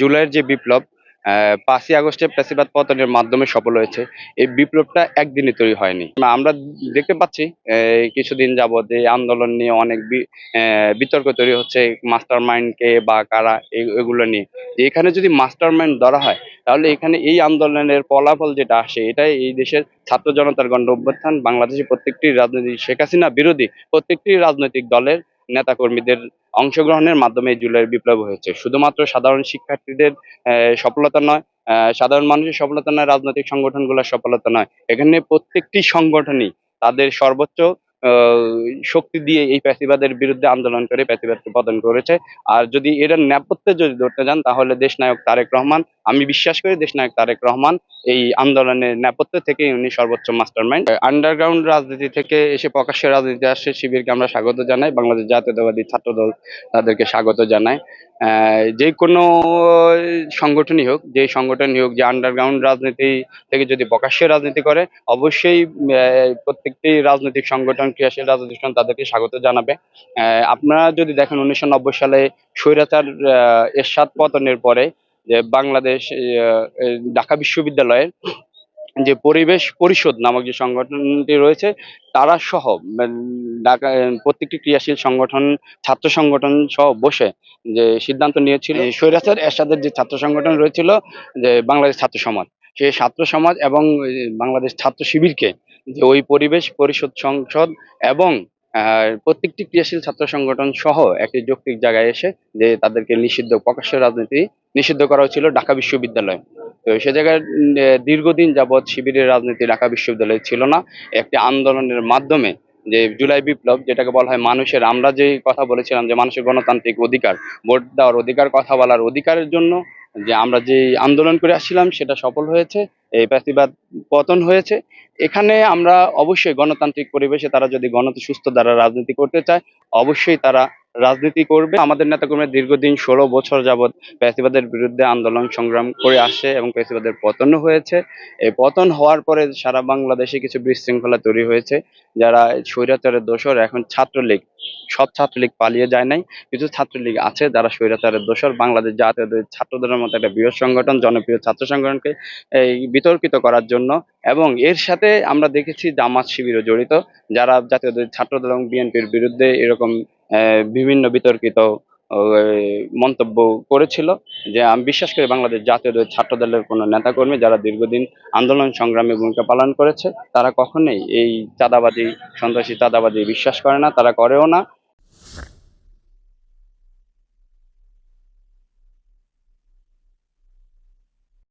জুলাইয়ের যে বিপ্লব পাঁচই আগস্টে প্রেসিবাদ পতনের মাধ্যমে সফল হয়েছে। এই বিপ্লবটা একদিনে তৈরি হয়নি। আমরা দেখতে পাচ্ছি কিছুদিন যাবৎ এই আন্দোলন নিয়ে অনেক বিতর্ক তৈরি হচ্ছে মাস্টার মাইন্ড কে বা কারা এগুলো নিয়ে। এখানে যদি মাস্টার মাইন্ড ধরা হয়, তাহলে এখানে এই আন্দোলনের ফলাফল যেটা আসে, এটাই এই দেশের ছাত্র জনতার গণ অভ্যুত্থান বাংলাদেশের প্রত্যেকটি রাজনৈতিক শেখ হাসিনা বিরোধী প্রত্যেকটি রাজনৈতিক দলের নেতাকর্মীদের অংশগ্রহণের মাধ্যমে জুলাইয়ের বিপ্লব হয়েছে। শুধুমাত্র সাধারণ শিক্ষার্থীদের সফলতা নয় সাধারণ মানুষের সফলতা নয়, রাজনৈতিক সংগঠনগুলোর সফলতা নয়। এখানে প্রত্যেকটি সংগঠনই তাদের সর্বোচ্চ শক্তি দিয়ে এই প্যাসিবাদের বিরুদ্ধে আন্দোলন করে প্যাসিবাদকে পতন করেছে। আর যদি এর নেপথ্যে যদি ধরতে যান, তাহলে দেশনায়ক তারেক রহমান আমি বিশ্বাস করি দেশনায়ক তারেক রহমান এই আন্দোলনের নেপথ্য থেকে উনি সর্বোচ্চ মাস্টার মাইন্ড আন্ডারগ্রাউন্ড রাজনীতি থেকে এসে প্রকাশ্যে রাজনীতি আসছে শিবিরকে আমরা স্বাগত জানাই বাংলাদেশ জাতীয়তাবাদী ছাত্র দল তাদেরকে স্বাগত আহ, যে কোনো সংগঠনই হোক যে সংগঠনই হোক যে আন্ডারগ্রাউন্ড রাজনীতি থেকে যদি প্রকাশ্যে রাজনীতি করে অবশ্যই প্রত্যেকটি রাজনৈতিক সংগঠন ক্রিয়াশীল রাজনৈতিক সংগঠন তাদেরকে স্বাগত জানাবে। আপনারা যদি দেখেন উনিশশো নব্বই সালে স্বৈরাচার আহ, এরশাদ পতনের পরে যে বাংলাদেশ ঢাকা বিশ্ববিদ্যালয়ের যে পরিবেশ পরিষদ নামক যে সংগঠনটি রয়েছে, তারা সহ ঢাকা প্রত্যেকটি ক্রিয়াশীল সংগঠন, ছাত্র সংগঠন সহ বসে যে সিদ্ধান্ত নিয়েছিল স্বৈরাচার এরশাদের যে ছাত্র সংগঠন রয়েছিল, যে বাংলাদেশ ছাত্র সমাজ, সেই ছাত্র সমাজ এবং বাংলাদেশ ছাত্র শিবিরকে যে ওই পরিবেশ পরিষদ সংসদ এবং প্রত্যেকটি ক্রিয়াশীল ছাত্র সংগঠন সহ একটি যৌক্তিক জায়গায় এসে যে তাদেরকে নিষিদ্ধ প্রকাশ্য রাজনীতি নিষিদ্ধ করা হয়েছিল ঢাকা বিশ্ববিদ্যালয়। তো সে জায়গায় দীর্ঘদিন যাবৎ শিবিরের রাজনীতি ঢাকা বিশ্ববিদ্যালয়ে ছিল না। একটি আন্দোলনের মাধ্যমে যে জুলাই বিপ্লব, যেটাকে বলা হয় মানুষের, আমরা যে কথা বলেছিলাম যে মানুষের গণতান্ত্রিক অধিকার, ভোট দেওয়ার অধিকার, কথা বলার অধিকারের জন্য যে আমরা যে আন্দোলন করে আসছিলাম, সেটা সফল হয়েছে। এই প্যাসিবাদ পতন হয়েছে। এখানে আমরা অবশ্যই গণতান্ত্রিক পরিবেশে তারা যদি গণত সুস্থ দ্বারা রাজনীতি করতে চায়, অবশ্যই তারা রাজনীতি করবে। আমাদের নেতাকর্মী দীর্ঘদিন ষোলো বছর যাবৎ প্যাসিবাদের বিরুদ্ধে আন্দোলন সংগ্রাম করে আসছে এবং প্যাসিবাদের পতনও হয়েছে। এই পতন হওয়ার পরে সারা বাংলাদেশে কিছু বিশৃঙ্খলা তৈরি হয়েছে, যারা স্বৈরাচারের দোষর এখন ছাত্রলীগ, সব ছাত্রলীগ পালিয়ে যায় নাই। কিছু ছাত্রলীগ আছে যারা স্বৈরাচারের দোষর। বাংলাদেশ জাতীয় ছাত্রদের মতো একটা বৃহৎ সংগঠন, জনপ্রিয় ছাত্র সংগঠনকে এই বিতর্কিত করার জন্য। এবং এর সাথে আমরা দেখেছি জামাত শিবিরও জড়িত, যারা জাতীয় ছাত্রদল এবং বিএনপির বিরুদ্ধে এরকম বিভিন্ন বিতর্কিত মন্তব্য করেছিল যে আমি বিশ্বাস করি বাংলাদেশ জাতীয় ছাত্র দলের কোনো নেতাকর্মী যারা দীর্ঘদিন আন্দোলন সংগ্রামে ভূমিকা পালন করেছে, তারা কখনোই এই চাঁদাবাজি, সন্ত্রাসী চাঁদাবাজি বিশ্বাস করে না, তারা করেও না।